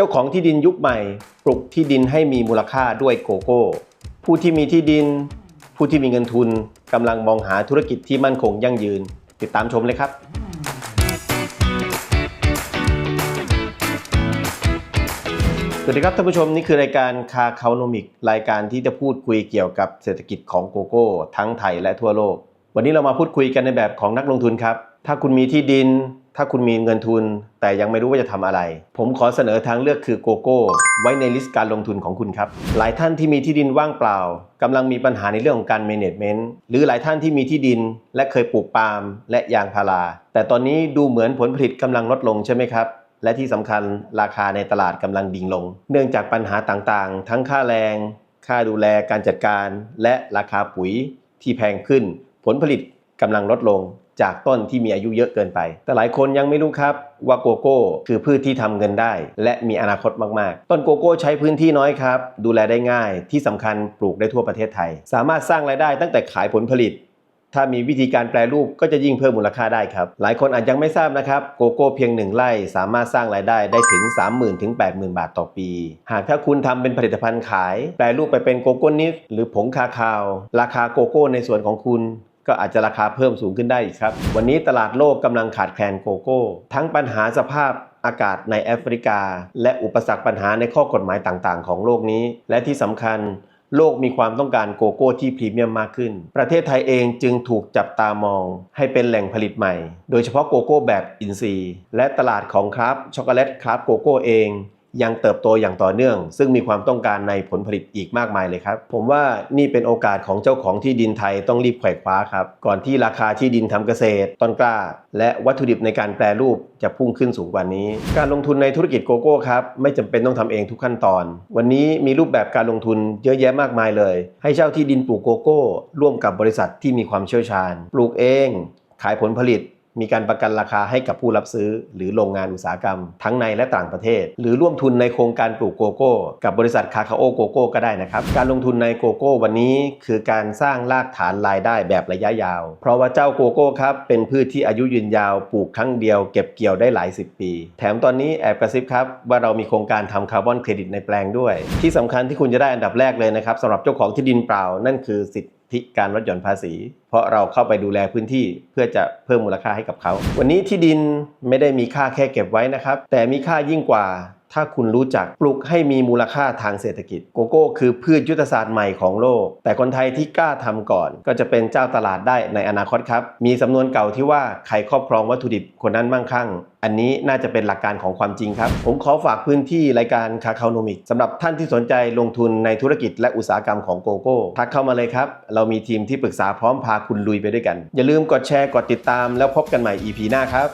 เจ้าของที่ดินยุคใหม่ ปลุกที่ดินให้มีมูลค่าด้วยโกโก้ ผู้ที่มีที่ดิน ผู้ที่มีเงินทุนกำลังมองหาธุรกิจที่มั่นคงยั่งยืน ติดตามชมเลยครับสวัสดีครับท่านผู้ชมนี่คือรายการคาคาโนมิกรายการที่จะพูดคุยเกี่ยวกับเศรษฐกิจของโกโก้ ทั้งไทยและทั่วโลก วันนี้เรามาพูดคุยกันในแบบของนักลงทุนครับ ถ้าคุณมีที่ดิน ถ้าคุณมีเงินทุนแต่ยังไม่รู้ว่าจะทำอะไร ผมขอเสนอทางเลือกคือโกโก้ไว้ในลิสต์การลงทุนของคุณครับ หลายท่านที่มีที่ดินว่างเปล่ากำลังมีปัญหาในเรื่องของการ management หรือหลายท่านที่มีที่ดิน และเคยปลูกปาล์มและยางพารา แต่ตอนนี้ดูเหมือนผลผลิตกำลังลดลงใช่ไหมครับและที่สำคัญราคาในตลาดกำลังดิ่งลง เนื่องจากปัญหาต่างๆ ทั้งค่าแรง ค่าดูแลการจัดการ และราคาปุ๋ยที่แพงขึ้น ผลผลิตกำลังลดลง จากต้นที่มีอายุเยอะเกินไป แต่หลายคนยังไม่รู้ครับว่าโกโก้ คือพืชที่ทำเงินได้ และมีอนาคตมาก ๆ ต้นโกโก้ใช้พื้นที่น้อยครับ ดูแลได้ง่ายที่สำคัญปลูกได้ทั่วประเทศไทย สามารถสร้างรายได้ตั้งแต่ขายผลผลิต ถ้ามีวิธีการแปรรูปก็จะยิ่งเพิ่มมูลค่าได้ครับ หลายคนอาจยังไม่ทราบนะครับโกโก้เพียงหนึ่งไร่สามารถสร้างรายได้ได้ถึง 30,000ถึง80,000 บาทต่อปี หากถ้าคุณทำเป็นผลิตภัณฑ์ขาย แปรรูปไปเป็นโกโก้นิฟหรือผงคาคาว ราคาโกโก้ในส่วนของคุณ ก็อาจจะราคาเพิ่มสูงขึ้นได้อีกครับ วันนี้ตลาดโลกกำลังขาดแคลนโกโก้ ทั้งปัญหาสภาพอากาศในแอฟริกา และอุปสรรคปัญหาในข้อกฎหมายต่างๆ ของโลกนี้ และที่สำคัญโลกมีความต้องการโกโก้ที่พรีเมียมมากขึ้น ประเทศไทยเองจึงถูกจับตามอง ให้เป็นแหล่งผลิตใหม่ โดยเฉพาะโกโก้แบบอินทรีย์ และตลาดของครับช็อกโกแลตครับโกโก้เอง ยังเติบโตอย่างต่อเนื่อง ซึ่งมีความต้องการในผลผลิตอีกมากมายเลยครับ ผมว่านี่เป็นโอกาสของเจ้าของที่ดินไทยต้องรีบไขว่คว้าครับ ก่อนที่ราคาที่ดินทำเกษตร ต้นกล้า และวัตถุดิบในการแปรรูปจะพุ่งขึ้นสูงกว่านี้ การลงทุนในธุรกิจโกโก้ครับ ไม่จำเป็นต้องทำเองทุกขั้นตอน วันนี้มีรูปแบบการลงทุนเยอะแยะมากมายเลย ให้เช่าที่ดินปลูกโกโก้ ร่วมกับบริษัทที่มีความเชี่ยวชาญ ปลูกเอง ขายผลผลิต มีการประกันราคาให้กับผู้รับซื้อ หรือโรงงานอุตสาหกรรม ทั้งในและต่างประเทศ หรือร่วมทุนในโครงการปลูกโกโก้ กับบริษัทคาคาโอโกโก้ก็ได้นะครับ การลงทุนในโกโก้วันนี้คือการสร้างรากฐานรายได้แบบระยะยาว เพราะว่าเจ้าโกโก้ครับเป็นพืชที่อายุยืนยาวปลูกครั้งเดียวเก็บเกี่ยวได้หลายสิบปี แถมตอนนี้แอบกระซิบครับว่าเรามีโครงการทำคาร์บอนเครดิตในแปลงด้วย ที่สำคัญที่คุณจะได้อันดับแรกเลยนะครับสำหรับเจ้าของที่ดินเปล่านั่นคือสิทธิ ธิการลดหย่อนภาษี เพราะเราเข้าไปดูแลพื้นที่เพื่อจะเพิ่มมูลค่าให้กับเขา วันนี้ที่ดินไม่ได้มีค่าแค่เก็บไว้นะครับ แต่มีค่ายิ่งกว่า ถ้าคุณรู้จักปลูกให้มีมูลค่าทางเศรษฐกิจ โกโก้คือพืชยุทธศาสตร์ใหม่ของโลก แต่คนไทยที่กล้าทำก่อน ก็จะเป็นเจ้าตลาดได้ในอนาคตครับ มีสำนวนเก่าที่ว่าใครครอบครองวัตถุดิบคนนั้นมั่งคั่ง อันนี้น่าจะเป็นหลักการของความจริงครับ ผมขอฝากพื้นที่รายการคาคาโนมิกสำหรับท่านที่สนใจลงทุนในธุรกิจและอุตสาหกรรมของโกโก้ทักเข้ามาเลยครับเรามีทีมที่ปรึกษาพร้อมพาคุณลุยไปด้วยกัน อย่าลืมกดแชร์กดติดตาม แล้วพบกันใหม่ EP หน้าครับ